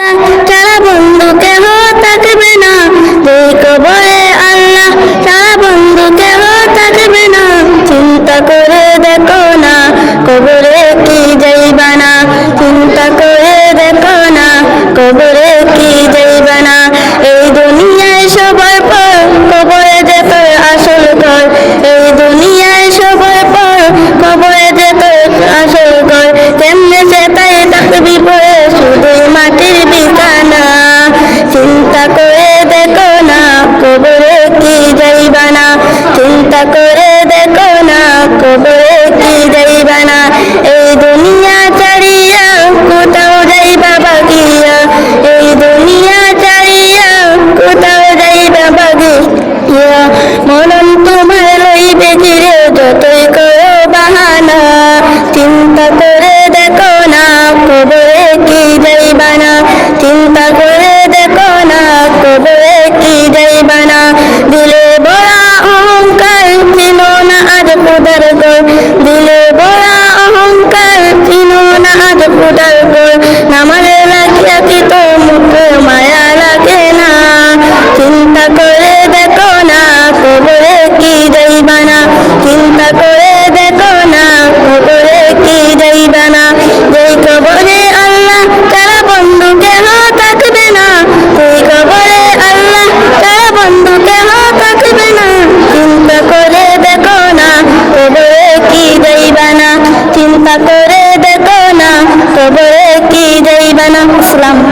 সারা বন্ধু কেহ থাকবে না। দুই কবরে আল্লাহ, সারা বন্ধু কেহ থাকবে না। চিন্তা করে দেখো না, কবরে কি যাইবা না। চিন্তা করে দেখো না, কবরে হবে আমার লাগিয়া কি তো মায়া লাগে না। চিন্তা করে দেখো না কবরে কি যাইবা না চিন্তা করে দেখো না কবরে কি যাইবা না যেই কবরে আল্লাহ তারা বন্ধু কেন থাকবে না? সেই কবরে আল্লাহ তারা বন্ধু কেন থাকবে না? চিন্তা করে দেখো না কবরে কি যাইবা না চিন্তা করে দেখো না وسلم